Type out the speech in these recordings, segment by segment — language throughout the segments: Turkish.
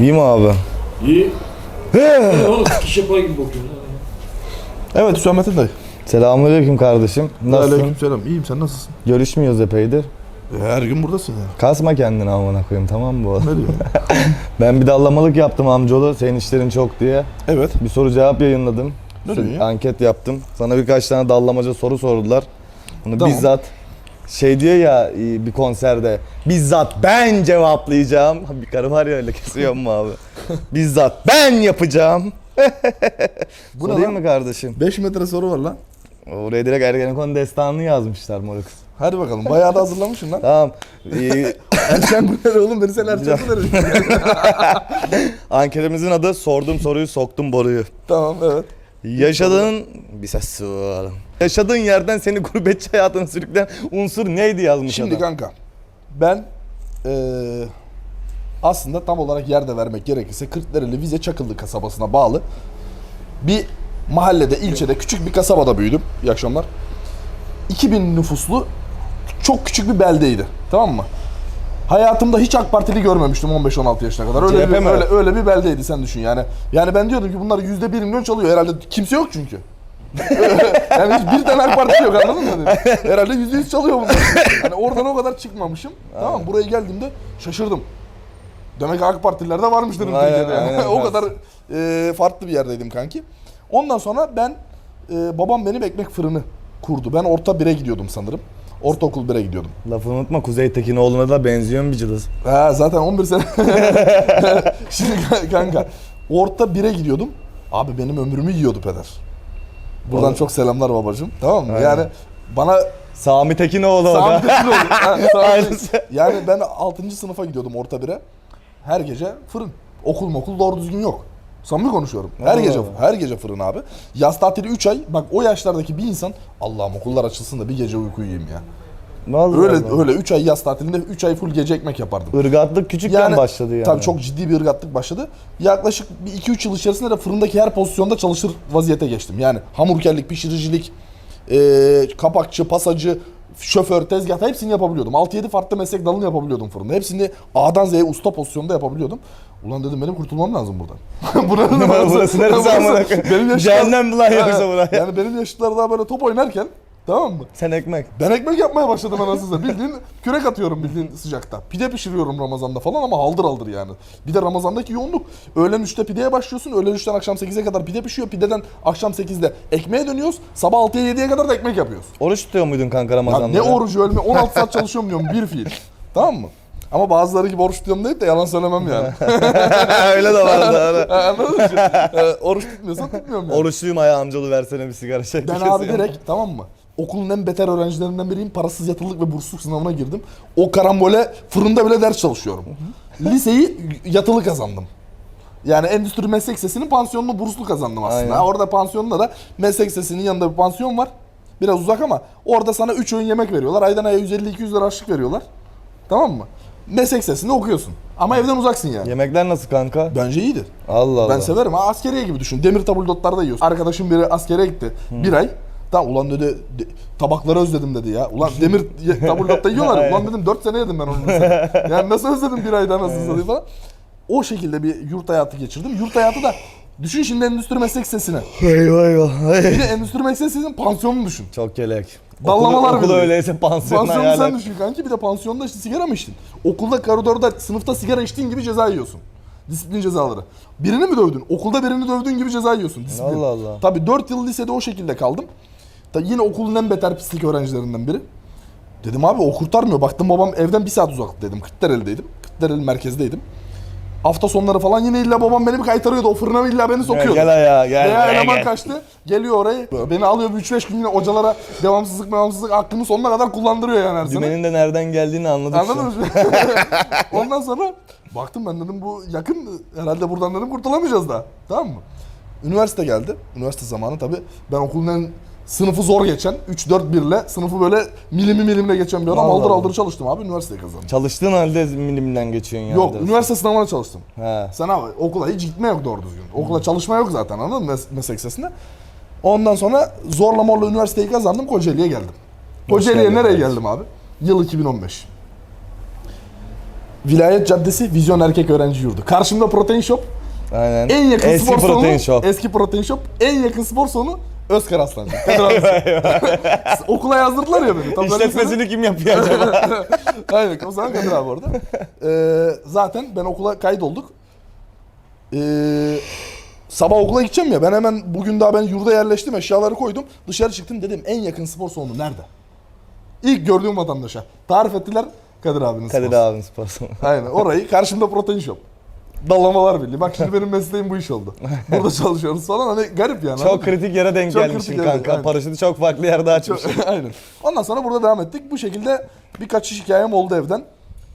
İyi mi abi? İyi. Oğlum sikiş yapar gibi bakıyorsun. Evet Hüsamettin dayı. Selamünaleyküm kardeşim. Nasılsın? Aleykümselam. İyiyim sen nasılsın? Görüşmüyoruz epeydir. E, her gün buradasın ya. Kasma kendini amına koyayım tamam mı bu? Ne diyor? Ben bir dallamalık yaptım amcaoğlu senin işlerin çok diye. evet. Bir soru cevap yayınladım. Ne diyor ya? Anket yaptım. Sana birkaç tane dallamaca soru sordular. Bunu Tamam. bizzat şey diyor ya e, bir konserde bizzat ben cevaplayacağım. Bir karı var ya öyle kesiyor mu abi? bizzat ben yapacağım. Bu ne Sorayım lan? mı kardeşim? 5 metre soru var lan. Oraya direkt Ergenekon destanını yazmışlar moruk. Hadi bakalım. Bayağı da hazırlamışsın lan. Tamam. Ee, Erçen Güler oğlum beni sen Erçen Güler. anketimizin adı sordum soruyu soktum boruyu. tamam evet. Yaşadığın bir ses var. Yaşadığın yerden seni gurbetçi hayatına sürükleyen unsur neydi yazmış Şimdi adam. kanka ben eee, aslında tam olarak yerde vermek gerekirse Kırklareli Vize Çakıllı kasabasına bağlı bir mahallede, ilçede, küçük bir kasabada büyüdüm. İyi akşamlar. 2000 nüfuslu çok küçük bir beldeydi. Tamam mı? Hayatımda hiç AK Partili görmemiştim 15-16 yaşına kadar. Öyle CHP bir, mi? öyle, öyle bir beldeydi sen düşün yani. Yani ben diyordum ki bunlar yüzde bir milyon çalıyor. Herhalde kimse yok çünkü. yani hiç bir tane AK Partili yok anladın mı? dedim. Herhalde yüzde yüz çalıyor bunlar. Yani oradan o kadar çıkmamışım. Tamam mı? buraya geldiğimde şaşırdım. Demek ki AK Partililer de varmış dedim Aynen, Türkiye'de. Yani. aynen. o kadar e, farklı bir yerdeydim kanki. Ondan sonra ben e, babam benim ekmek fırını kurdu. Ben orta bire gidiyordum sanırım. Ortaokul bire gidiyordum. Lafını unutma Kuzey Tekinoğlu'na da benziyor bir cılız? Ha, zaten 11 sene. Şimdi kanka orta bire gidiyordum. Abi benim ömrümü yiyordu peder. Buradan Oğlum. çok selamlar babacığım. Tamam mı? Aynen. Yani bana Sami Tekinoğlu o Sami da. Tekin oldu. Ha, Sami- Aynısı. yani ben 6. sınıfa gidiyordum orta bire. Her gece fırın. Okul mokul doğru düzgün yok. Samimi konuşuyorum. Her Allah gece Allah. her gece fırın abi. Yaz tatili 3 ay. Bak o yaşlardaki bir insan Allah'ım okullar açılsın da bir gece uyku yiyeyim ya. Vallahi Öyle Allah. öyle 3 ay yaz tatilinde 3 ay full gece ekmek yapardım. Irgatlık küçükken başladı yani. Tabii çok ciddi bir ırgatlık başladı. Yaklaşık bir 2-3 yıl içerisinde de fırındaki her pozisyonda çalışır vaziyete geçtim. Yani hamurkerlik, pişiricilik, eee, kapakçı, pasacı, şoför, tezgah hepsini yapabiliyordum. 6-7 farklı meslek dalını yapabiliyordum fırında. Hepsini A'dan Z'ye usta pozisyonda yapabiliyordum. Ulan dedim benim kurtulmam lazım buradan. Burası, Burası neresi amına koyayım? Cehennem mi lan yoksa Ha, burası? Yani benim yaşıtlar daha böyle top oynarken tamam mı? Sen ekmek. Ben ekmek yapmaya başladım anasını Bildiğin kürek atıyorum bildiğin sıcakta. Pide pişiriyorum Ramazan'da falan ama haldır haldır yani. Bir de Ramazan'daki yoğunluk. Öğlen 3'te pideye başlıyorsun. Öğlen 3'ten akşam 8'e kadar pide pişiyor. Pideden akşam 8'de ekmeğe dönüyoruz. Sabah 6'ya 7'ye kadar da ekmek yapıyoruz. Oruç tutuyor muydun kanka Ya Ramazan'da? ne orucu ölme 16 saat çalışıyorum diyorum bir fiil. Tamam mı? Ama bazıları gibi oruç tutuyorum deyip de yalan söylemem yani. Öyle de vardı. Anladın mı? Ee, oruç tutmuyorsan tutmuyorum yani. Oruçluyum ayağı amcalı versene bir sigara çek. Ben abi direkt tamam mı? Okulun en beter öğrencilerinden biriyim. Parasız yatılılık ve bursluluk sınavına girdim. O karambole fırında bile ders çalışıyorum. Liseyi yatılı kazandım. Yani endüstri meslek sesinin pansiyonunu burslu kazandım aslında. Aynen. Orada pansiyonda da meslek sesinin yanında bir pansiyon var. Biraz uzak ama orada sana 3 öğün yemek veriyorlar. Aydan aya 150-200 lira harçlık veriyorlar. Tamam mı? Meslek sesinde okuyorsun. Ama evden uzaksın yani. Yemekler nasıl kanka? Bence iyidir. Allah Allah. Ben severim. Ha, askeriye gibi düşün. Demir tabuldotlarda yiyorsun. Arkadaşım biri askere gitti. Bir ay. Tamam ulan dedi de- tabakları özledim dedi ya. Ulan demir tabuldotta yiyorlar. ulan dedim 4 sene yedim ben onu. mesela. Yani nasıl özledim bir ayda nasıl satayım falan. O şekilde bir yurt hayatı geçirdim. Yurt hayatı da düşün şimdi endüstri meslek sesine. Eyvah eyvah. Bir de endüstri meslek sesinin pansiyonunu düşün. Çok kelek. Dallamalar okulu bile. öyleyse pansiyon Pansiyonu hayal sen düşün kanki. Bir de pansiyonda işte sigara mı içtin? Okulda, koridorda, sınıfta sigara içtiğin gibi ceza yiyorsun. Disiplin cezaları. Birini mi dövdün? Okulda birini dövdüğün gibi ceza yiyorsun. Disiplin. Allah Allah. Tabii 4 yıl lisede o şekilde kaldım. Tabii yine okulun en beter pislik öğrencilerinden biri. Dedim abi o kurtarmıyor. Baktım babam evden bir saat uzak dedim. Kırklareli'deydim. Kırklareli merkezdeydim. Hafta sonları falan yine illa babam beni bir kaytarıyordu. O fırına illa beni sokuyordu. Gel ayağa gel. Veya eleman gel. kaçtı. Geliyor oraya. Beni alıyor bir 3-5 gün yine hocalara devamsızlık devamsızlık hakkını sonuna kadar kullandırıyor yani her sene. Dümenin de nereden geldiğini anladık Anladın an. mı? Ondan sonra baktım ben dedim bu yakın herhalde buradan dedim kurtulamayacağız daha. Tamam mı? Üniversite geldi. Üniversite zamanı tabii ben okulun en sınıfı zor geçen 3-4 birle sınıfı böyle milimi milimle geçen bir adam Allah aldır aldır çalıştım abi üniversiteyi kazandım. Çalıştığın halde milimden geçiyorsun yani. Yok üniversite sınavına çalıştım. He. Sen abi okula hiç gitme yok doğru düzgün. Okula çalışma yok zaten anladın mı mes- meslek lisesinde. Ondan sonra zorla morla üniversiteyi kazandım Kocaeli'ye geldim. Kocaeli'ye nereye geldim abi? Yıl 2015. Vilayet Caddesi Vizyon Erkek Öğrenci Yurdu. Karşımda Protein Shop. Aynen. En yakın Eski spor salonu. protein shop. Eski Protein Shop. En yakın spor salonu Özkar Aslancı. Kadir abi. Okula yazdırdılar ya beni. Tam böyle İşletmesini kim yapıyor acaba? Aynen o zaman Kadir abi orada. Ee, zaten ben okula kaydolduk. Ee, sabah okula gideceğim ya ben hemen bugün daha ben yurda yerleştim eşyaları koydum. Dışarı çıktım dedim en yakın spor salonu nerede? İlk gördüğüm vatandaşa. Tarif ettiler Kadir abinin spor Kadir salonu. abinin spor salonu. Aynen orayı karşımda protein shop. Dallamalar birliği. Bak şimdi benim mesleğim bu iş oldu. Burada çalışıyoruz falan hani garip yani. Çok kritik yere denk Çok gelmişsin kritik yere, kanka. aynen. Paraşütü çok farklı yerde açmış. Çok- Aynen. Ondan sonra burada devam ettik. Bu şekilde birkaç iş hikayem oldu evden.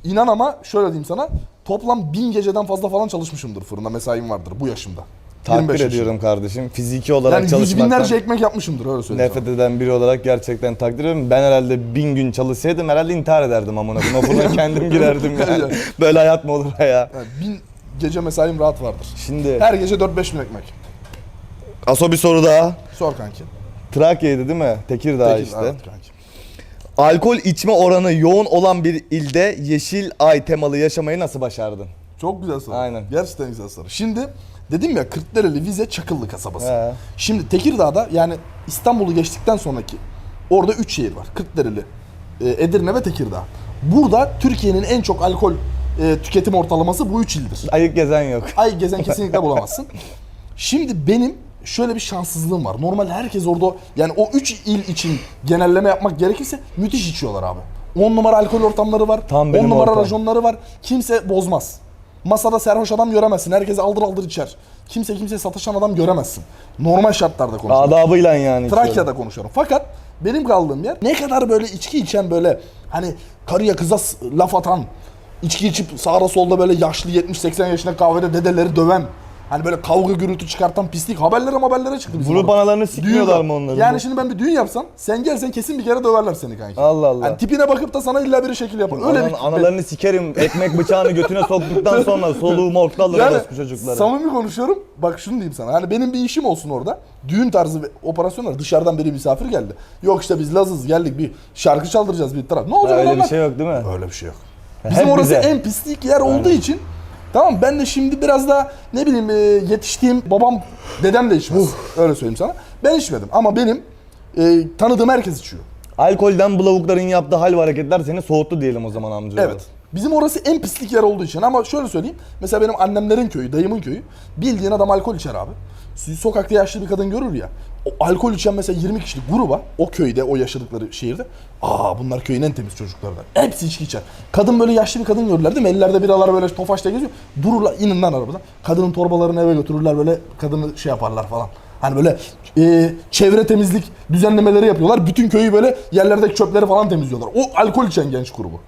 İnan ama şöyle diyeyim sana. Toplam bin geceden fazla falan çalışmışımdır fırında. Mesaim vardır bu yaşımda. 25 Takdir yaşında. ediyorum kardeşim. Fiziki olarak Yani yüz çalışmaktan binlerce ekmek yapmışımdır öyle söyleyeyim. nefret eden biri olarak gerçekten takdir ediyorum. Ben herhalde bin gün çalışsaydım herhalde intihar ederdim amına koyayım. O fırına kendim girerdim yani. Böyle hayat mı olur ya? sana. Yani bin gece mesaim rahat vardır. Şimdi Her gece 4-5 bin ekmek. Aso bir soru daha. Sor kanki. Trakya'ydı değil mi? Tekirdağ Peki, işte. evet kanki. Alkol içme oranı yoğun olan bir ilde yeşil ay temalı yaşamayı nasıl başardın? Çok güzel soru. Aynen. Gerçekten güzel soru. Şimdi dedim ya Kırklareli Vize Çakıllı kasabası. He. Şimdi Tekirdağ'da yani İstanbul'u geçtikten sonraki orada 3 şehir var. Kırklareli, e, Edirne ve Tekirdağ. Burada Türkiye'nin en çok alkol e, tüketim ortalaması bu 3 ildir. Ayık gezen yok. Ay gezen kesinlikle bulamazsın. Şimdi benim şöyle bir şanssızlığım var. Normalde herkes orada yani o 3 il için genelleme yapmak gerekirse müthiş içiyorlar abi. 10 numara alkol ortamları var. Tam 10 benim numara ortam. rajonları var. Kimse bozmaz. Masada serhoş adam göremezsin. Herkes aldır aldır içer. Kimse kimse satışan adam göremezsin. Normal şartlarda konuşuyorum. Adabıyla yani. içiyorum. Trakya'da konuşuyorum. Fakat benim kaldığım yer ne kadar böyle içki içen böyle hani karıya kıza s- laf atan, içki içip sağda solda böyle yaşlı 70-80 yaşında kahvede dedeleri döven, hani böyle kavga gürültü çıkartan pislik haberlere haberlere çıktı bizim Vurup analarını sikmiyorlar mı onları? Yani şimdi ben bir düğün yapsam sen gelsen kesin bir kere döverler seni kanki. Allah Allah. Hani tipine bakıp da sana illa bir şekil yapar. Öyle Anan- bir analarını sikerim. Ekmek bıçağını götüne soktuktan sonra soluğu morgda alır orospu çocukları. samimi konuşuyorum. Bak şunu diyeyim sana. Hani benim bir işim olsun orada. Düğün tarzı operasyonlar. Dışarıdan biri misafir geldi. Yok işte biz Lazız geldik bir şarkı çaldıracağız bir taraf. Ne olacak Öyle bir şey yok değil mi? Öyle bir şey yok. Bizim orası bize. en pislik yer olduğu için Tamam ben de şimdi biraz daha ne bileyim e, yetiştiğim babam dedem de içmez. Öyle söyleyeyim sana. Ben içmedim ama benim e, tanıdığım herkes içiyor. Alkolden bu lavukların yaptığı hal ve hareketler seni soğuttu diyelim o zaman amca. Evet. Bizim orası en pislik yer olduğu için ama şöyle söyleyeyim. Mesela benim annemlerin köyü, dayımın köyü. Bildiğin adam alkol içer abi. Sokakta yaşlı bir kadın görür ya. O alkol içen mesela 20 kişilik gruba o köyde, o yaşadıkları şehirde. Aa bunlar köyün en temiz çocukları da. Hepsi içki içer. Kadın böyle yaşlı bir kadın görürler değil mi? Ellerde biralar böyle tofaşta geziyor. Dururlar, inin lan arabadan. Kadının torbalarını eve götürürler böyle kadını şey yaparlar falan. Hani böyle e, çevre temizlik düzenlemeleri yapıyorlar. Bütün köyü böyle yerlerdeki çöpleri falan temizliyorlar. O alkol içen genç grubu.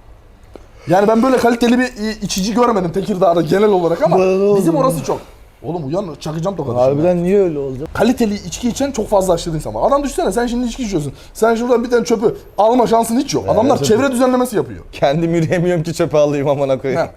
Yani ben böyle kaliteli bir e, içici görmedim Tekirdağ'da genel olarak ama bizim orası çok. Oğlum uyan çakacağım tokadı şimdi. Harbiden niye öyle olacak? Kaliteli içki içen çok fazla aşırı insan var. Adam düşünsene sen şimdi içki içiyorsun. Sen şuradan bir tane çöpü alma şansın hiç yok. Adamlar evet. çevre düzenlemesi yapıyor. Kendim yürüyemiyorum ki çöpe alayım amına koyayım. Ha.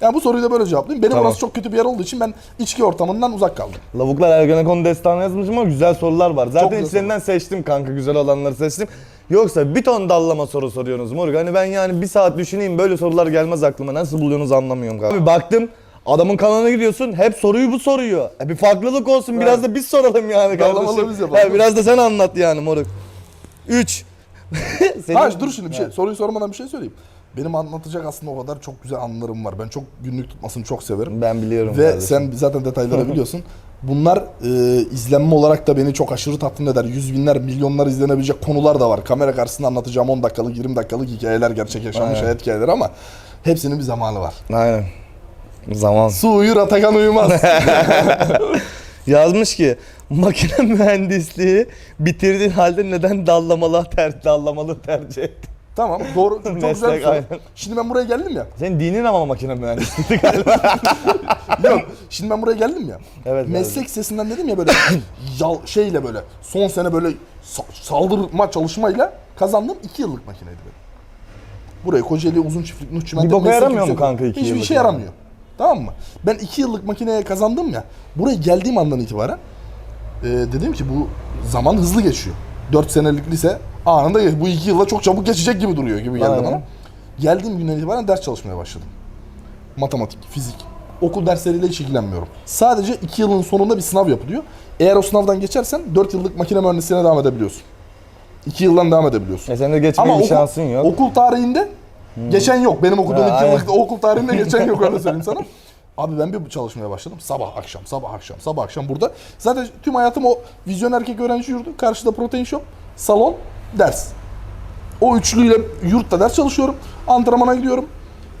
Yani bu soruyu da böyle cevaplayayım. Benim Tamam. orası çok kötü bir yer olduğu için ben içki ortamından uzak kaldım. Lavuklar Ergenekon destanı yazmış ama güzel sorular var. Zaten güzel içlerinden seçtim kanka güzel olanları seçtim. Yoksa bir ton dallama soru soruyorsunuz moruk. Hani ben yani bir saat düşüneyim böyle sorular gelmez aklıma. Nasıl buluyorsunuz anlamıyorum kanka. Abi baktım adamın kanalına gidiyorsun hep soruyu bu soruyor. E bir farklılık olsun biraz da biz soralım yani kardeşim. biz yapalım. He, biraz da sen anlat yani moruk. 3. Ha dur şimdi bir şey soruyu sormadan bir şey söyleyeyim. Benim anlatacak aslında o kadar çok güzel anılarım var. Ben çok günlük tutmasını çok severim. Ben biliyorum Ve kardeşim. sen zaten detayları biliyorsun. Bunlar e, izlenme olarak da beni çok aşırı tatmin eder. Yüz binler, milyonlar izlenebilecek konular da var. Kamera karşısında anlatacağım 10 dakikalık, 20 dakikalık hikayeler, gerçek yaşanmış Aynen. hayat hikayeleri ama hepsinin bir zamanı var. Aynen. Zaman. Su uyur, Atakan uyumaz. Yazmış ki makine mühendisliği bitirdiğin halde neden dallamalı ter dallamalı tercih ettin? tamam, doğru. Çok güzel bir Meslek, soru. aynen. Şimdi ben buraya geldim ya. Senin dinin ama makine mühendisliği galiba. Yok, şimdi ben buraya geldim ya. Evet, Meslek sesinden dedim ya böyle yal, şeyle böyle son sene böyle sa- saldırma çalışmayla kazandığım 2 yıllık makineydi benim. Burayı Kocaeli uzun çiftlik Nuh Çimen'de Bir boka meslek yaramıyor mu yüksek- kanka iki Hiçbir yıllık şey yani? yaramıyor. Tamam mı? Ben 2 yıllık makineye kazandım ya. Buraya geldiğim andan itibaren e, dedim ki bu zaman hızlı geçiyor. 4 senelik lise anında geç. Bu 2 yılda çok çabuk geçecek gibi duruyor gibi geldi Aynen. bana. Geldiğim günden itibaren ders çalışmaya başladım. matematik, fizik. Okul dersleriyle hiç ilgilenmiyorum. Sadece 2 yılın sonunda bir sınav yapılıyor. Eğer o sınavdan geçersen 4 yıllık makine mühendisliğine devam edebiliyorsun. 2 yıldan devam edebiliyorsun. E senin de geçme okul, şansın yok. okul tarihinde geçen yok. Benim okuduğum Ha, 2 aynen. yıllık okul tarihinde geçen yok öyle söyleyeyim sana. Abi ben bir çalışmaya başladım. Sabah akşam, sabah akşam, sabah akşam burada. Zaten tüm hayatım o vizyon erkek öğrenci yurdu. Karşıda protein shop, salon, ders. O üçlüyle yurtta ders çalışıyorum. Antrenmana gidiyorum.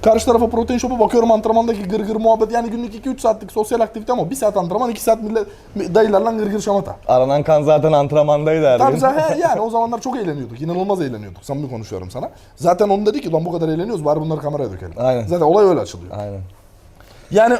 Karşı tarafa protein shop'a bakıyorum antrenmandaki gır gır muhabbet. Yani günlük 2-3 saatlik sosyal aktivite ama 1 saat antrenman 2 saat millet dayılarla gır gır şamata. Aranan kan zaten antrenmandaydı her Tabii gün. zaten yani o zamanlar çok eğleniyorduk. İnanılmaz eğleniyorduk. Samimi konuşuyorum sana. Zaten onu dedi ki lan bu kadar eğleniyoruz bari bunları kameraya dökelim. Aynen. Zaten olay öyle açılıyor. Aynen. Yani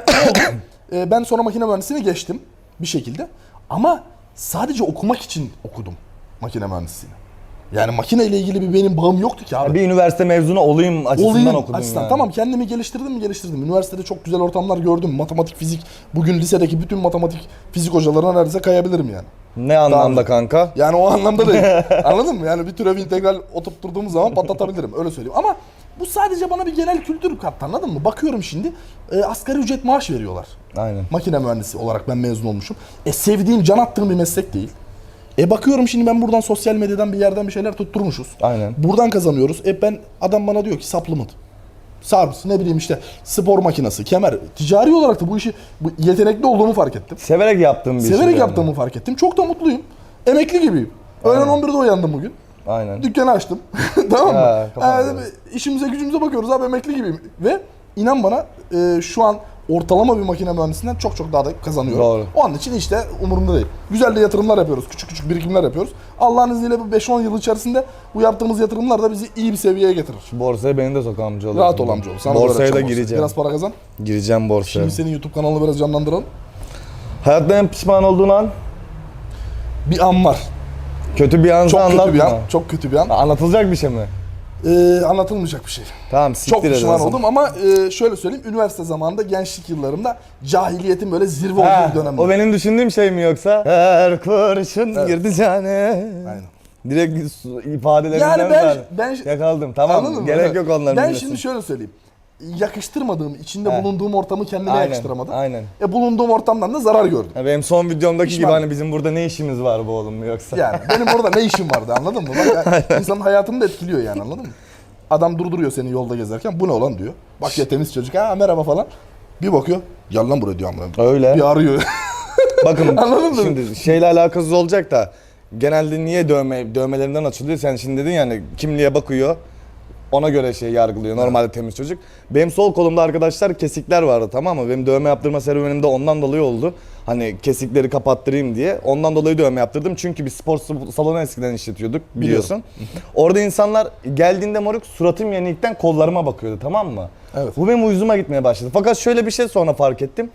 e, ben sonra makine mühendisliğine geçtim bir şekilde. Ama sadece okumak için okudum makine mühendisliğini. Yani makine ile ilgili bir benim bağım yoktu ki abi. Bir üniversite mezunu olayım açısından Olayım okudum açısından. yani. Tamam kendimi geliştirdim mi geliştirdim. Üniversitede çok güzel ortamlar gördüm. Matematik, fizik. Bugün lisedeki bütün matematik, fizik hocalarına neredeyse kayabilirim yani. Ne anlamda Daha- kanka? Yani o anlamda değil. Anladın mı? Yani bir türev integral oturtturduğumuz zaman patlatabilirim. Öyle söyleyeyim. Ama bu sadece bana bir genel kültür kattı anladın mı? Bakıyorum şimdi e, asgari ücret maaş veriyorlar. Aynen. Makine mühendisi olarak ben mezun olmuşum. E sevdiğim, can attığım bir meslek değil. E bakıyorum şimdi ben buradan sosyal medyadan bir yerden bir şeyler tutturmuşuz. Aynen. Buradan kazanıyoruz. E ben adam bana diyor ki supplement. Sars ne bileyim işte spor makinesi, kemer. Ticari olarak da bu işi bu yetenekli olduğumu fark ettim. Severek yaptığım bir iş. Severek yani. yaptığımı fark ettim. Çok da mutluyum. Emekli gibiyim. Öğlen 11'de uyandım bugün. Aynen. Dükkanı açtım. tamam mı? Ha. Ee, işimize gücümüze bakıyoruz abi emekli gibiyim. Ve inan bana e, şu an ortalama bir makine mühendisinden çok çok daha da kazanıyorum. Doğru. Onun için işte umurumda değil. Güzel de yatırımlar yapıyoruz. Küçük küçük birikimler yapıyoruz. Allah'ın izniyle bu 5-10 yıl içerisinde bu yaptığımız yatırımlar da bizi iyi bir seviyeye getirir. Borsaya beni de sok amcaoğlu. Rahat ol amcaoğlu. Sana Borsaya da gireceğim. Biraz para kazan. Gireceğim borsaya. Şimdi senin YouTube kanalını biraz canlandıralım. Hayatta en pişman olduğun an Bir an var. kötü bir an Çok kötü bir an. Çok kötü bir an. Anlatılacak bir şey mi? Ee, anlatılmayacak bir şey. Tamam siktir Çok pişman oldum ama e, şöyle söyleyeyim üniversite zamanında gençlik yıllarımda cahiliyetin böyle zirve Ha, olduğu bir dönemde. o benim düşündüğüm şey mi yoksa? Her kurşun Evet. girdi cane. Aynen. Direkt su- ifadelerinden Yani ben ben Yakaladım tamam Anladın mı? gerek Evet. yok onların Ben şimdi şöyle söyleyeyim. Yakıştırmadığım, içinde He. bulunduğum ortamı kendime Aynen, yakıştıramadım. aynen. E bulunduğum ortamdan da zarar gördüm. Ya benim son videomdaki Pişman. gibi hani bizim burada ne işimiz var bu oğlum yoksa? Yani benim orada ne işim vardı anladın mı? Bak, yani insanın hayatını da etkiliyor yani anladın mı? Adam durduruyor seni yolda gezerken bu ne olan diyor. Bak ya temiz çocuk ha merhaba falan. Bir bakıyor gel lan buraya diyor amına. Öyle. Bir arıyor. Bakın Anladın mı? şimdi şeyle alakasız olacak da genelde niye dövme dövmelerinden açılıyor? Sen şimdi dedin yani kimliğe bakıyor. Ona göre şey yargılıyor. Normalde temiz çocuk. Benim sol kolumda arkadaşlar kesikler vardı tamam mı? Benim dövme yaptırma serüvenim de ondan dolayı oldu. Hani kesikleri kapattırayım diye. Ondan dolayı dövme yaptırdım. Çünkü bir spor salonu eskiden işletiyorduk biliyorsun. Orada insanlar geldiğinde moruk suratım yenikten kollarıma bakıyordu tamam mı? Evet. Bu benim uyuzuma gitmeye başladı. Fakat şöyle bir şey sonra fark ettim.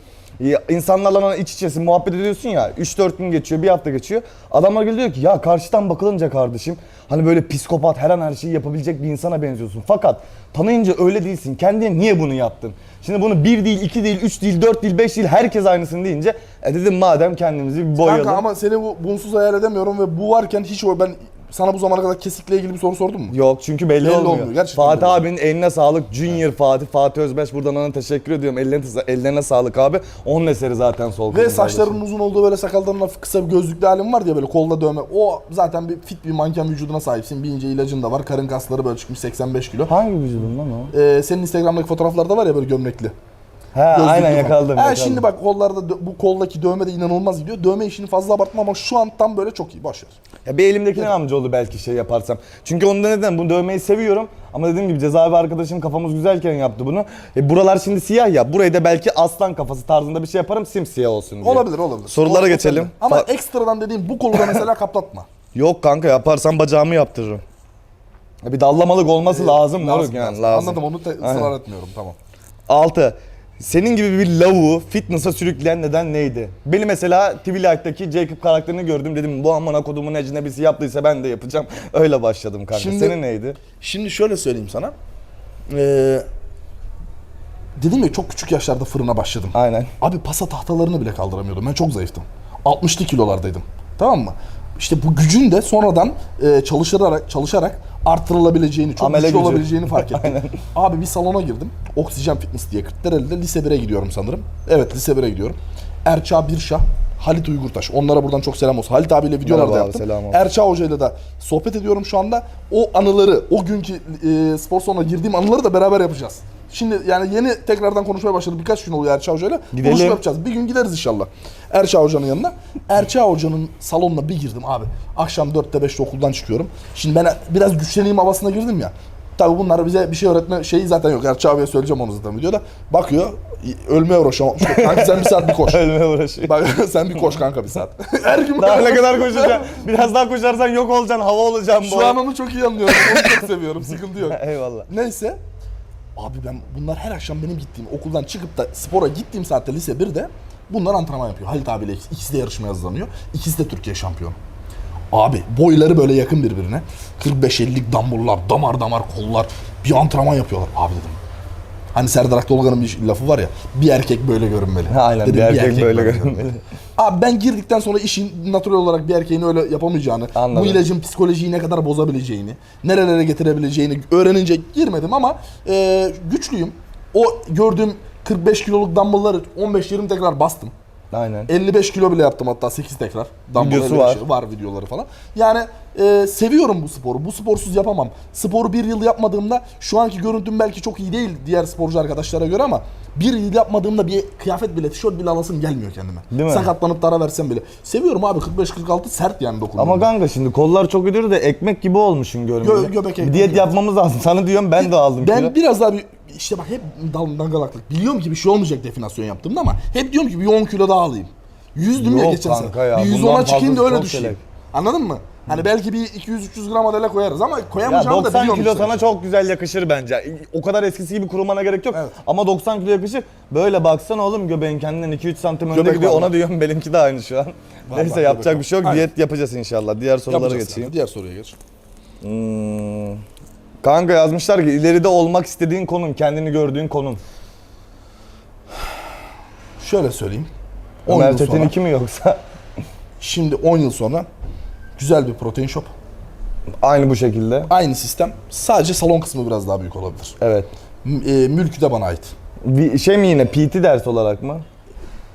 İnsanlarla bana iç içesin muhabbet ediyorsun ya 3-4 gün geçiyor bir hafta geçiyor. Adamlar geliyor diyor ki ya karşıdan bakılınca kardeşim hani böyle psikopat her an her şeyi yapabilecek bir insana benziyorsun. Fakat tanıyınca öyle değilsin kendine niye bunu yaptın? Şimdi bunu bir değil, iki değil, üç değil, dört değil, beş değil herkes aynısını deyince e dedim madem kendimizi bir boyayalım. Kanka ama seni bu bunsuz hayal edemiyorum ve bu varken hiç o ben sana bu zamana kadar kesikle ilgili bir soru sordum mu? Yok çünkü belli, Belli olmuyor. olmuyor, gerçekten Fatih belli abinin eline sağlık. Junior Fatih, Fatih Özbeş buradan ona teşekkür ediyorum. Ellerine, ellerine sağlık abi. Onun eseri zaten sol Ve kolum saçlarının uzun olduğu böyle sakalların hafif kısa bir gözlüklü halim var diye böyle kolda dövme. O zaten bir fit bir manken vücuduna sahipsin. Bir ince ilacın da var. Karın kasları böyle çıkmış 85 kilo. Hangi vücudun lan o? Ee, senin Instagram'daki fotoğraflarda var ya böyle gömlekli. He Gözlüklü aynen falan. yakaladım. Ha, yakaladım. şimdi bak kollarda dö- bu koldaki dövme de inanılmaz gidiyor. Dövme işini fazla abartma ama şu an tam böyle çok iyi. Boş ver. Ya bir elimdekinin amcaoğlu belki şey yaparsam. Çünkü onda neden? Bunu dövmeyi seviyorum. Ama dediğim gibi cezaevi arkadaşım kafamız güzelken yaptı bunu. E buralar şimdi siyah ya. Burayı da belki aslan kafası tarzında bir şey yaparım simsiyah olsun diye. Olabilir olabilir. Sorulara O- o geçelim. Ama Fa- ekstradan dediğim bu kolu da mesela kaplatma. Yok kanka yaparsam bacağımı yaptırırım. Ya bir dallamalık olması lazım moruk yani lazım. Anladım onu te- ısrar etmiyorum tamam. 6. Senin gibi bir lavuğu fitness'a sürükleyen neden neydi? Beni mesela TV Like'daki Jacob karakterini gördüm dedim bu amına kodumun ecnebisi yaptıysa ben de yapacağım. Öyle başladım kanka. Şimdi- Senin neydi? Şimdi şöyle söyleyeyim sana. Ee, dedim ya çok küçük yaşlarda fırına başladım. Aynen. Abi pasa tahtalarını bile kaldıramıyordum. Ben çok zayıftım. 60'lı kilolardaydım. Tamam mı? İşte bu gücün de sonradan e, çalışarak çalışarak artırılabileceğini, çok Amele güçlü gücü. olabileceğini fark ettim. Abi bir salona girdim. Oksijen Fitness diye Kırklareli'de lise 1'e gidiyorum sanırım. Evet lise 1'e gidiyorum. Erçağ Birşah, Halit Uygurtaş. Onlara buradan çok selam olsun. Halit abiyle videolar Merhaba da abi, yaptım. selam olsun. Erçağ hocayla da sohbet ediyorum şu anda. O anıları, o günkü e, spor salonuna girdiğim anıları da beraber yapacağız. Şimdi yani yeni tekrardan konuşmaya başladık. Birkaç gün oluyor Erçağ hocayla. Gidelim. Buluşma yapacağız. Bir gün gideriz inşallah. Erçağ hocanın yanına. Erçağ hocanın salonuna bir girdim abi. Akşam 4'te 5'te okuldan çıkıyorum. Şimdi ben biraz güçleneyim havasına girdim ya. Tabii bunlar bize bir şey öğretme şeyi zaten yok. Erçağ abiye söyleyeceğim onu zaten videoda. Bakıyor ölmeye uğraşıyor. Kanka sen bir saat bir koş. Ölmeye uğraşıyor. Bak sen bir koş kanka bir saat. Her gün Daha ne kadar koşacaksın? Biraz daha koşarsan yok olacaksın, hava olacaksın. Şu an onu çok iyi anlıyorum. Onu çok seviyorum. Sıkıntı yok. Eyvallah. Neyse. Abi ben bunlar her akşam benim gittiğim okuldan çıkıp da spora gittiğim saatte lise 1'de bunlar antrenman yapıyor. Halit abiyle ikisi- de yarışmaya hazırlanıyor. İkisi de Türkiye şampiyonu. Abi boyları böyle yakın birbirine. 45-50'lik dumbbell'lar, damar damar kollar bir antrenman yapıyorlar. Abi dedim. Hani Serdar Akdolga'nın bir lafı var ya. Bir erkek böyle görünmeli. Aynen Dedim, bir erkek böyle görünmeli. Abi ben girdikten sonra işin natural olarak bir erkeğin öyle yapamayacağını, Anladım. bu ilacın psikolojiyi ne kadar bozabileceğini, nerelere getirebileceğini öğrenince girmedim ama e, güçlüyüm. O gördüğüm 45 kiloluk dumbbellları 15-20 tekrar bastım. Aynen. 55 kilo bile yaptım hatta 8 tekrar. Dumbbell Videosu 55 var. var videoları falan. Yani e, seviyorum bu sporu. Bu sporsuz yapamam. Sporu bir yıl yapmadığımda şu anki görüntüm belki çok iyi değil diğer sporcu arkadaşlara göre ama bir yıl yapmadığımda bir kıyafet bile, tişört bile alasım gelmiyor kendime. Değil mi? Sakatlanıp da ara versem bile. Seviyorum abi 45-46 sert yani dokunduğumda. Ama kanka şimdi kollar çok ödür de ekmek gibi olmuşsun görünmeli. Gö- göbek ekmek diyet yapmamız lazım. Sana diyorum ben de aldım ben kilo. biraz daha bir işte bak hep dal- dangalaklık. Biliyorum ki bir şey olmayacak definasyon yaptığımda ama hep diyorum ki bir 10 kilo daha alayım. Yüzdüm ya Yok geçen sene. ya, Bir bundan 110'a çıkayım da fazlası öyle çok düşeyim. selek. Anladın mı? Hani belki bir 200-300 gram adele koyarız ama Ya koyamayacağımı da 90 biliyorum kilo işte. sana çok güzel yakışır bence. O kadar eskisi gibi kurumana gerek yok. Evet. Ama 90 kilo yakışır. Böyle baksana oğlum göbeğin kendinden 2-3 santim önde Göbek gidiyor. var Ona diyorum benimki de aynı şu an. Neyse göbek yapacak var. bir şey yok. Aynen. Diyet yapacağız inşallah. Diğer sorulara Yapacağız geçeyim. yani. Diğer soruya geç. Hmm. Kanka yazmışlar ki ileride olmak istediğin konum, kendini gördüğün konum. Şöyle söyleyeyim. 10 Ömer yıl Çetin sonra, 2 mi yoksa? şimdi 10 yıl sonra güzel bir protein shop. Aynı bu şekilde. Aynı sistem. Sadece salon kısmı biraz daha büyük olabilir. Evet. M- e, mülkü de bana ait. Bir şey mi yine PT ders olarak mı?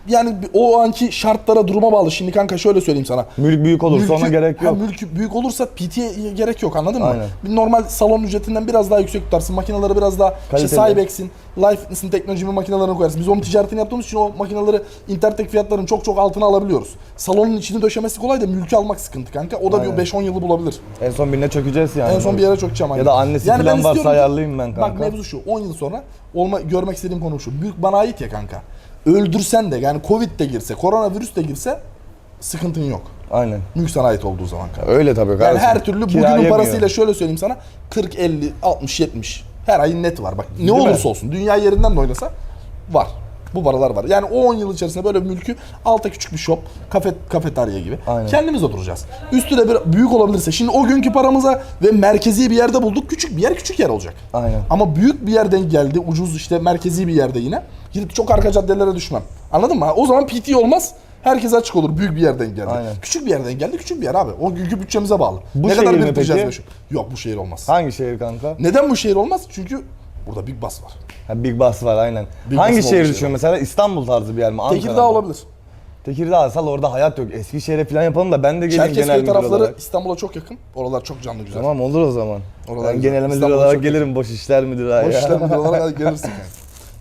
Yani o anki şartlara, duruma bağlı. Şimdi kanka şöyle söyleyeyim sana. Mülk büyük olursa ona gerek yok. Ha, mülkü büyük olursa PT'ye gerek yok anladın mı? Aynen. Bir normal salon ücretinden biraz daha yüksek tutarsın. Makineleri biraz daha işte Kaliteli. Cybex'in, Life Fitness'in teknolojinin makinelerini koyarsın. Biz onun ticaretini yaptığımız için o makineleri internetteki fiyatların çok çok altına alabiliyoruz. Salonun içini döşemesi kolay da mülkü almak sıkıntı kanka. O da Aynen. bir 5-10 yılı bulabilir. En son birine çökeceğiz yani. En son bir yere çökeceğim. Ya aynen. da annesi Yani falan varsa ayarlayayım ben kanka. Bak mevzu şu 10 yıl sonra olma, görmek istediğim konu şu. Büyük bana ait ya kanka. Öldürsen de yani Covid de girse, koronavirüs de girse sıkıntın yok. Aynen. Mülk sana ait olduğu zaman kanka. Öyle tabii Yani kardeşim. her türlü Kira bugünün yemiyor. parasıyla şöyle söyleyeyim sana 40, 50, 60, 70 her ay net var. Bak ne Değil mi? olursa olsun dünya yerinden de oynasa var. Bu paralar var. Yani o 10 yıl içerisinde böyle bir mülkü alta küçük bir shop, kafe, kafeterya gibi. Aynen. Kendimiz oturacağız. Üstü de bir büyük olabilirse. Şimdi o günkü paramıza ve merkezi bir yerde bulduk. Küçük bir yer küçük yer olacak. Aynen. Ama büyük bir yerden geldi. Ucuz işte merkezi bir yerde yine. Gidip çok arka caddelere düşmem. Anladın mı? O zaman PT olmaz. Herkes açık olur büyük bir yerden geldi. Aynen. Küçük bir yerden geldi küçük bir yer abi. O günkü bütçemize bağlı. Bu ne şehir kadar mi biriktireceğiz peki? be şu- Yok bu şehir olmaz. Hangi şehir kanka? Neden bu şehir olmaz? Çünkü burada Big Bus var. Ha, Big Bus var aynen. Big Hangi şehir olduğu düşüyor şehir. mesela? İstanbul tarzı bir yer mi? Ankara Tekirdağ mı? olabilir. Tekirdağ alsal orada hayat yok. Eskişehir'e falan yapalım da ben de geleyim genel Çerkezköy müdür tarafları olarak. İstanbul'a çok yakın. Oralar çok canlı güzel. Tamam olur o zaman. Oralar ben güzel. genel müdür olarak çok gelirim boş işler müdürü. Boş ya. işler müdürü olarak gelirsin yani.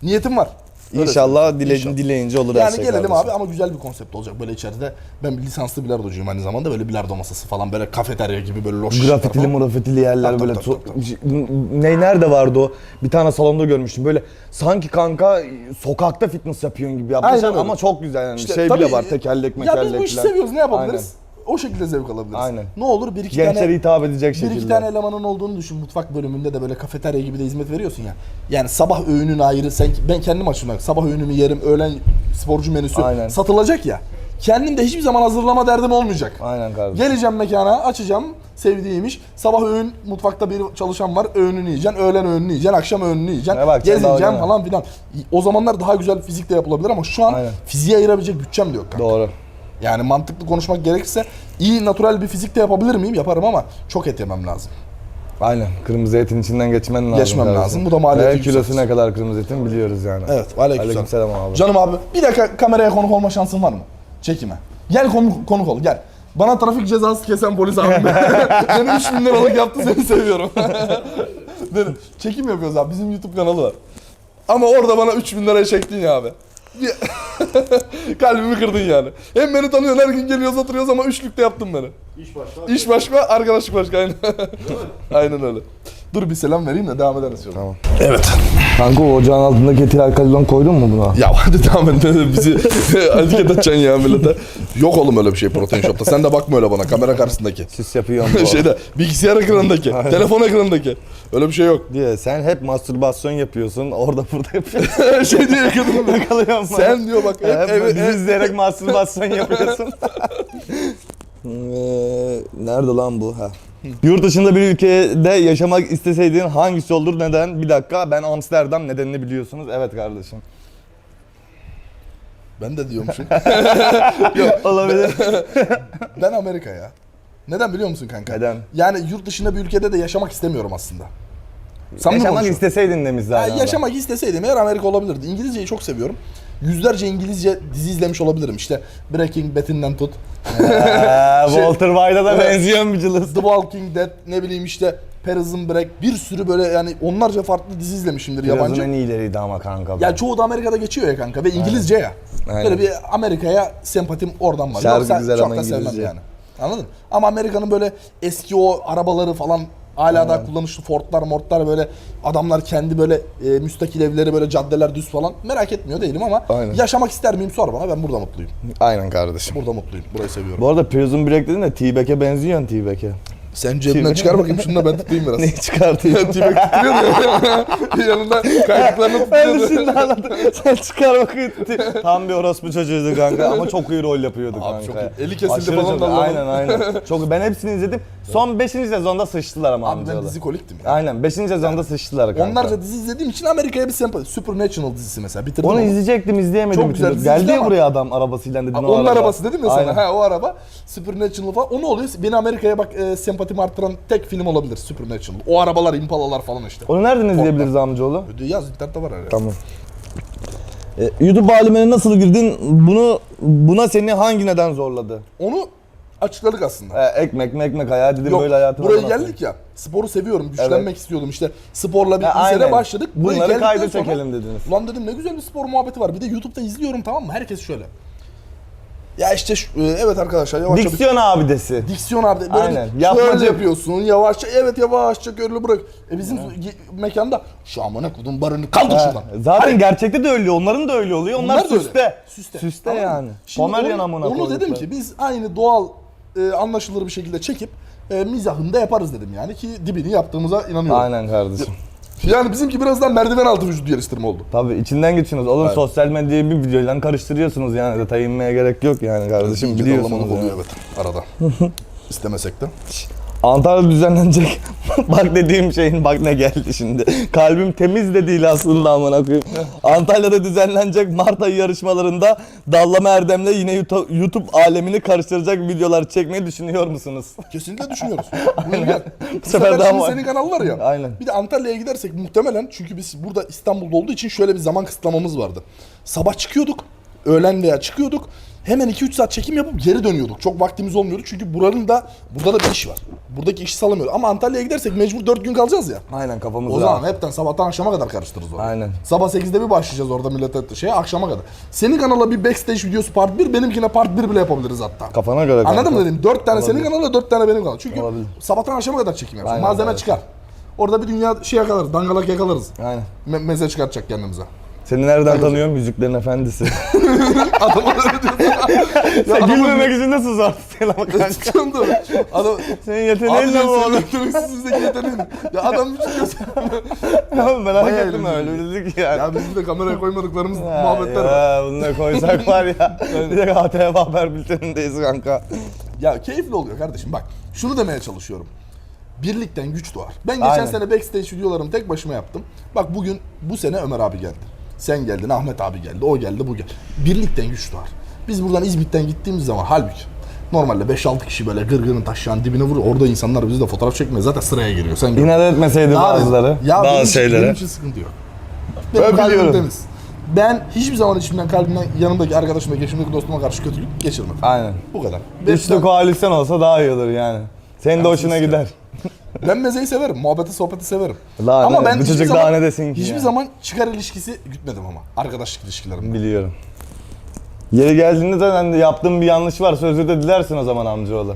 Niyetim var. İnşallah dile, İnşallah. dileyince olur her Yani şey gelelim kardeşim. abi ama güzel bir konsept olacak böyle içeride. Ben bir lisanslı bilardocuyum aynı zamanda böyle bilardo masası falan böyle kafeterya gibi böyle loş. Grafitili murafitili yerler Tabii, böyle tabii, so- tabii, ne nerede vardı o? Bir tane salonda görmüştüm. Böyle sanki kanka sokakta fitness yapıyorsun gibi Aynen öyle. ama çok güzel yani. İşte şey tabii, bile var tekerlek Ya biz bu işi seviyoruz ne yapabiliriz? O şekilde zevk alabiliriz. Aynen. Ne olur bir iki Gençlere tane hitap edecek bir şekilde. iki tane elemanın olduğunu düşün. Mutfak bölümünde de böyle kafeterya gibi de hizmet veriyorsun ya. Yani sabah öğünün ayrı. Sen ben kendim açımdan sabah öğünümü yerim. Öğlen sporcu menüsü Aynen. satılacak ya. Kendim de hiçbir zaman hazırlama derdim olmayacak. Aynen kardeşim. Geleceğim mekana, açacağım sevdiğim iş. Sabah öğün mutfakta bir çalışan var. Öğününü yiyeceksin, öğlen öğününü yiyeceksin, akşam öğününü yiyeceksin. Ne Gezeceksin dalga. falan filan. O zamanlar daha güzel fizikle yapılabilir ama şu an Aynen. fiziğe ayırabilecek bütçem de yok kanka. Doğru. Yani mantıklı konuşmak gerekirse iyi natural bir fizik de yapabilir miyim? Yaparım ama çok et yemem lazım. Aynen. Kırmızı etin içinden geçmen lazım. Geçmem kardeşim. lazım. Bu da maliyeti Ve kilosu ne kadar kırmızı etin biliyoruz yani. Evet, aleykümselam. Aleykümselam abi. Canım abi bir dakika kameraya konuk olma şansın var mı? Çekime. Gel konuk, konuk ol gel. Bana trafik cezası kesen polis abi. Beni 3 bin liralık yaptı seni seviyorum. Dedim, çekim yapıyoruz abi bizim YouTube kanalı var. Ama orada bana 3 bin liraya çektin ya abi. Kalbimi kırdın yani. Hem beni tanıyorsun her gün geliyoruz oturuyoruz ama üçlükte yaptın beni. İş başka. İş başka, arkadaşlık başka aynen. aynen öyle. Dur bir selam vereyim de devam ederiz. Tamam. Evet. Kanka o ocağın altındaki etil alkalon koydun mu buna? Ya hadi devam et. Bizi hareket edeceksin ya millete. Yok oğlum öyle bir şey Protein Shop'ta. Sen de bakma öyle bana kamera karşısındaki. Süs yapıyorum bu. Şeyde bilgisayar ekranındaki, telefon ekranındaki. Öyle bir şey yok. diye sen hep mastürbasyon yapıyorsun. Orada burada yapıyorsun. şey diye. Yakalıyorum bana. Sen diyor bak hep, hep ev- dizi izleyerek mastürbasyon yapıyorsun. Ee, Nerede lan bu? Ha. Yurt dışında bir ülkede yaşamak isteseydin hangisi olur neden? Bir dakika ben Amsterdam nedenini biliyorsunuz. Evet kardeşim. Ben de diyormuşum. Olabilir. ben Amerika ya. Neden biliyor musun kanka? Neden? Yani yurt dışında bir ülkede de yaşamak istemiyorum aslında. Samimi Yaşamak konuşuyorum. isteseydin demiş zaten. adam. yaşamak isteseydim eğer Amerika olabilirdi. İngilizceyi çok seviyorum. Yüzlerce İngilizce dizi izlemiş olabilirim. İşte Breaking Bad'inden tut. Ee, Şey- Walter White'a da Evet. benziyor bir cılız. The Walking Dead ne bileyim işte Prison Break bir sürü böyle yani onlarca farklı dizi izlemişimdir Yabancı. yabancı. en iyileriydi ama kanka. Ya çoğu da Amerika'da geçiyor ya kanka ve İngilizce ya. Aynen. Böyle bir Amerika'ya sempatim oradan var. Şarkı Yoksa güzel çok ama da sevmem İngilizce. yani. Anladın? Ama Amerika'nın böyle eski o arabaları falan hala da kullanışlı Ford'lar, Mort'lar böyle adamlar kendi böyle e, müstakil evleri böyle caddeler düz falan merak etmiyor değilim ama Aynen. yaşamak ister miyim sor bana ben burada mutluyum. Aynen kardeşim. Burada mutluyum. Burayı seviyorum. Bu arada Prison Break dedin de T-Back'e benziyorsun T-Back'e. Sen cebinden çıkar bakayım şunu da ben tutayım biraz. Neyi çıkartıyor? T-Bag titriyordu ya. Yanında kaydıklarını Ben de tutuyordu. şimdi anladım. Sen çıkar bakayım. Tam bir orospu çocuğuydu kanka ama çok iyi rol yapıyordu Abi kanka. çok iyi. Eli kesildi Aşırı falan çok- da Allah'ım. Aynen aynen. Çok ben hepsini izledim. Son 5. sezonda sıçtılar ama Abi ben amcaoğlu. dizi koliktim ya. Aynen 5. sezonda sıçtılar kanka. Onlarca dizi izlediğim için Amerika'ya bir sempati. Supernatural dizisi mesela bitirdim onu onu. izleyecektim izleyemedim. Çok bir güzel türlü. dizi Geldi ya ama- buraya adam arabasıyla dedin Abi o onun araba. arabası dedim ya sana. Aynen. Ha o araba. Supernatural falan. O ne oluyor? Beni Amerika'ya bak e, sempatimi arttıran tek film olabilir Supernatural. O arabalar, impalalar falan işte. Onu nereden izleyebiliriz amcaoğlu? Yaz internette var herhalde. Tamam. E, YouTube alemine nasıl girdin? Bunu buna seni hangi neden zorladı? Onu açıkladık aslında. E, ekmek mekmek hayal dedim Yok, böyle hayatım. buraya geldik ya. Sporu seviyorum, güçlenmek Evet. istiyordum. İşte sporla bir Ha, aynen. başladık. Buraya Bunları geldikten kayda sonra- çekelim dediniz. Ulan dedim ne güzel bir spor muhabbeti var. Bir de YouTube'da izliyorum tamam mı? Herkes şöyle. Ya işte şu- e, evet arkadaşlar yavaşça bir Diksiyon abidesi. Diksiyon abi böyle Aynen. bir Yapmacık. şöyle yapıyorsun yavaşça evet yavaşça görülü bırak. E bizim ge- mekanda şu amına kodum barını kaldır şuradan. Zaten gerçekte de öyle, onların da öyle oluyor. Onlar, Onlar da öyle. süste. Süste. Tamam mı? yani. Şimdi Pomeryan onu, amına onu dedim ki biz aynı doğal e, anlaşılır bir şekilde çekip e, mizahını da yaparız dedim yani ki dibini yaptığımıza inanıyorum. Aynen kardeşim. Yani bizimki biraz daha merdiven altı vücut geliştirme oldu. Tabii içinden geçiyorsunuz. Oğlum Aynen. sosyal medyayı bir videoyla karıştırıyorsunuz yani. Detaya inmeye gerek yok yani kardeşim. İyice biliyorsunuz. dallamalık yani. oluyor evet arada. İstemesek de. Antalya'da düzenlenecek. bak dediğim şeyin bak ne geldi şimdi. Kalbim temiz de değil aslında amına koyayım. Antalya'da düzenlenecek Mart ayı yarışmalarında Dallama Erdem'le yine YouTube, alemini karıştıracak videolar çekmeyi düşünüyor musunuz? Kesinlikle düşünüyoruz. Gel. Bu sefer sefer daha şimdi var. senin kanal var ya. Aynen. Bir de Antalya'ya gidersek muhtemelen çünkü biz burada İstanbul'da olduğu için şöyle bir zaman kısıtlamamız vardı. Sabah çıkıyorduk, öğlen veya çıkıyorduk. Hemen 2-3 saat çekim yapıp geri dönüyorduk. Çok vaktimiz olmuyordu çünkü buranın da burada da bir iş var. Buradaki işi salamıyor. Ama Antalya'ya gidersek mecbur 4 gün kalacağız ya. Aynen kafamız O rahat. zaman hepten sabahtan akşama kadar karıştırırız orada. Aynen. Sabah 8'de bir başlayacağız orada millete şeye akşama kadar. Senin kanala bir backstage videosu part 1, benimkine part 1 bile yapabiliriz hatta. Kafana göre Anladın kanka. mı dedim? 4 tane senin kanalda 4 tane benim kanal. Çünkü Olabilir. sabahtan akşama kadar çekim yapacağız. Aynen, Malzeme evet. çıkar. Orada bir dünya şey yakalarız, dangalak yakalarız. Aynen. Me- meze çıkartacak kendimize. Seni nereden tanıyorum? Yüzüklerin Efendisi. Adamı öyle diyorsun. Sen gülmemek için nasıl zor tutuyorsun ama kanka? Çıkıyorum da. Adam... Senin yeteneğin ne bu oğlum? yeteneksizliğindeki yeteneğin. Ya adam bir çıkıyor. Oğlum ben Bayağı ettim eğlenceli. öyle dedik yani. Ya bizim de kameraya koymadıklarımız Ya, muhabbetler var. ya, bunu da koysak var ya. Bir de ATV haber bültenindeyiz kanka. Ya keyifli oluyor kardeşim bak. Şunu demeye çalışıyorum. Birlikten güç doğar. Ben geçen Aynen. sene backstage videolarımı tek başıma yaptım. Bak bugün bu sene Ömer abi geldi. Sen geldin, Ahmet abi geldi, o geldi, bu geldi. Birlikten güç doğar. Biz buradan İzmit'ten gittiğimiz zaman halbuki normalde 5-6 kişi böyle gırgırın taşağın dibine vurur. Orada insanlar bizi de fotoğraf çekmez. Zaten sıraya giriyor. Sen gör. İnat etmeseydi bazıları. Ya benim bazı için, şeylere. Benim için sıkıntı yok. Benim Ben kalbim biliyorum. temiz. Ben hiçbir zaman içimden kalbimden yanımdaki arkadaşıma, geçimdeki dostuma karşı kötülük geçirmem. Aynen. Bu kadar. Üçlü Ben, koalisyon olsa daha iyi olur yani. Senin de hoşuna gider. Ben mezeyi severim, muhabbeti, sohbeti severim. Daha ama ne- ben bu hiçbir çocuk zaman, daha ne desin ki Hiçbir ya? zaman çıkar ilişkisi gütmedim ama. Arkadaşlık ilişkilerimde. Biliyorum. Yeri geldiğinde de hani yaptığım bir yanlış varsa özür de dilersin o zaman amcaoğlu.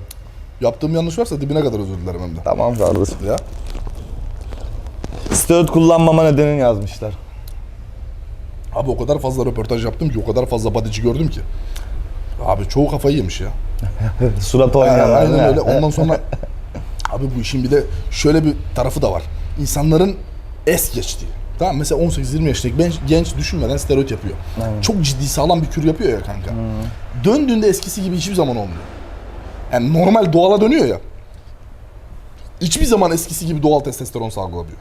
Yaptığım yanlış varsa dibine kadar özür dilerim hem de. Tamam kardeşim. Ya. Steroid kullanmama nedenini yazmışlar. Abi o kadar fazla röportaj yaptım ki, o kadar fazla bodyci gördüm ki. Abi çoğu kafayı yemiş ya. Surat Ha, oynayanlar. aynen ne? öyle. Ondan sonra abi bu işin bir de şöyle bir tarafı da var. İnsanların es geçtiği. Tamam mesela 18-20 yaşındaki genç, genç düşünmeden steroid yapıyor. Çok ciddi sağlam bir kür yapıyor ya kanka. Döndüğünde eskisi gibi hiçbir zaman olmuyor. Yani normal doğala dönüyor ya. Hiçbir zaman eskisi gibi doğal testosteron salgılamıyor.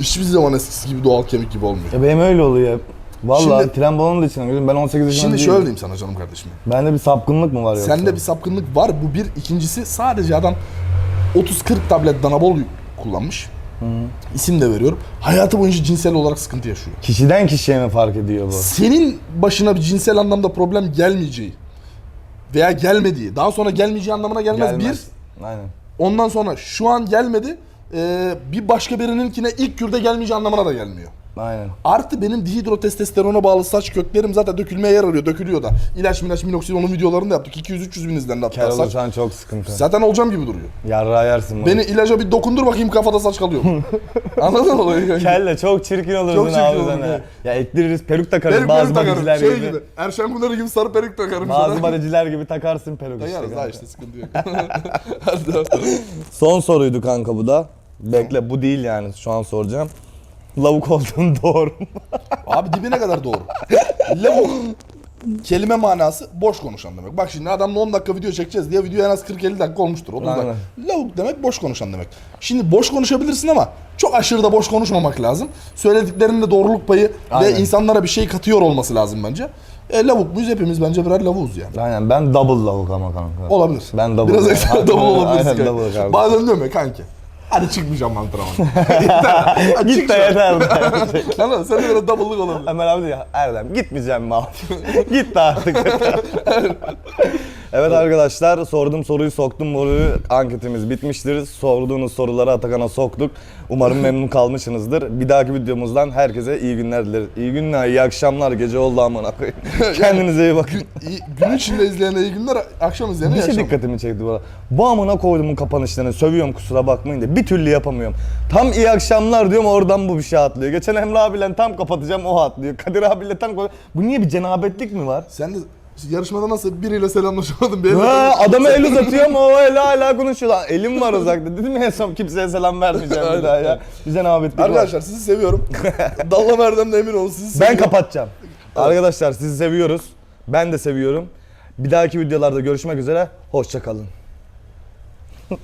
Hiçbir zaman eskisi gibi doğal kemik gibi olmuyor. Ya benim öyle oluyor. Vallahi Şimdi- tren balonu da içine girdim. Ben 18 yaşında Şimdi değilim. şöyle diyeyim sana canım kardeşim. Bende bir sapkınlık mı var yoksa? Sende bir sapkınlık var. Bu bir. ikincisi sadece adam 30-40 tablet danabol kullanmış. İsim de veriyorum. Hayatı boyunca cinsel olarak sıkıntı yaşıyor. Kişiden kişiye mi fark ediyor bu? Senin başına bir cinsel anlamda problem gelmeyeceği veya gelmediği, daha sonra gelmeyeceği anlamına gelmez. Gelmez. Bir, Aynen. ondan sonra şu an gelmedi. ee, bir başka birininkine ilk kürde gelmeyeceği anlamına da gelmiyor. Aynen. Artı benim dihidrotestosterona bağlı saç köklerim zaten dökülmeye yer arıyor. Dökülüyor da. İlaç milaç minoksid onun videolarını da yaptık. 200-300 bin izlendi Kel hatta saç. olursan çok sıkıntı. Zaten olacağım gibi duruyor. Yarra yersin bunu. Beni ilaca bir dokundur bakayım kafada saç kalıyor mu? Anladın mı olayı? Kelle çok çirkin olursun Çok çirkin abi olurum sana. ya. Ya ektiririz, peruk takarız Peruk bazı peruk takarım. Şey gibi. gibi. Erşen Kuneri gibi sarı peruk takarım. Bazı bariciler gibi takarsın peruk işte. Takarız ha kanka. işte sıkıntı yok. Son soruydu kanka bu da. Bekle bu değil yani şu an soracağım. Lavuk olduğun doğru mu? Abi dibine kadar doğru. Lavuk kelime manası boş konuşan demek. Bak şimdi adamla 10 dakika video çekeceğiz diye video en az 40-50 dakika olmuştur. 30 dakika. Aynen. Lavuk demek boş konuşan demek. Şimdi boş konuşabilirsin ama çok aşırı da boş konuşmamak lazım. Söylediklerinin de doğruluk payı Aynen. ve insanlara bir şey katıyor olması lazım bence. E, lavuk muyuz hepimiz bence birer lavuğuz yani. Aynen ben double lavuk ama kanka. Olabilir. Ben double. Biraz ekstra double olabilirsin. Aynen double kanka. Bazen diyorum ya kanki. Hadi çıkmayacağım antrenmana. Git de yeter. Anladın mı? Sen de böyle double'lık olabilir. Ömer abi diyor Erdem gitmeyeceğim mi abi? Git de artık. Evet arkadaşlar sordum soruyu soktum soruyu anketimiz bitmiştir. Sorduğunuz soruları Atakan'a soktuk. Umarım memnun kalmışsınızdır. Bir dahaki videomuzdan herkese iyi günler dileriz. İyi günler, iyi akşamlar, gece oldu amına koyayım. Kendinize iyi bakın. İyi- Gün içinde izleyene iyi günler, akşam izleyene Bir iyi şey akşamlar. dikkatimi çekti bu arada. Bu amına koyduğumun kapanışlarını sövüyorum kusura bakmayın da bir türlü yapamıyorum. Tam iyi akşamlar diyorum oradan bu bir şey atlıyor. Geçen Emre abiyle tam kapatacağım o atlıyor. Kadir abiyle tam Bu niye bir cenabetlik mi var? Sen de yarışmada nasıl biriyle selamlaşamadın? Bir Ha, adama el uzatıyorum o el hala konuşuyor lan. Elim var uzakta. Dedim ya en son kimseye selam vermeyeceğim bir daha ya. Bir cenabetlik var. Arkadaşlar sizi seviyorum. Dallama Erdem'de emin olun sizi Ben seviyorum. kapatacağım. Arkadaşlar sizi seviyoruz. Ben de seviyorum. Bir dahaki videolarda görüşmek üzere. Hoşça kalın.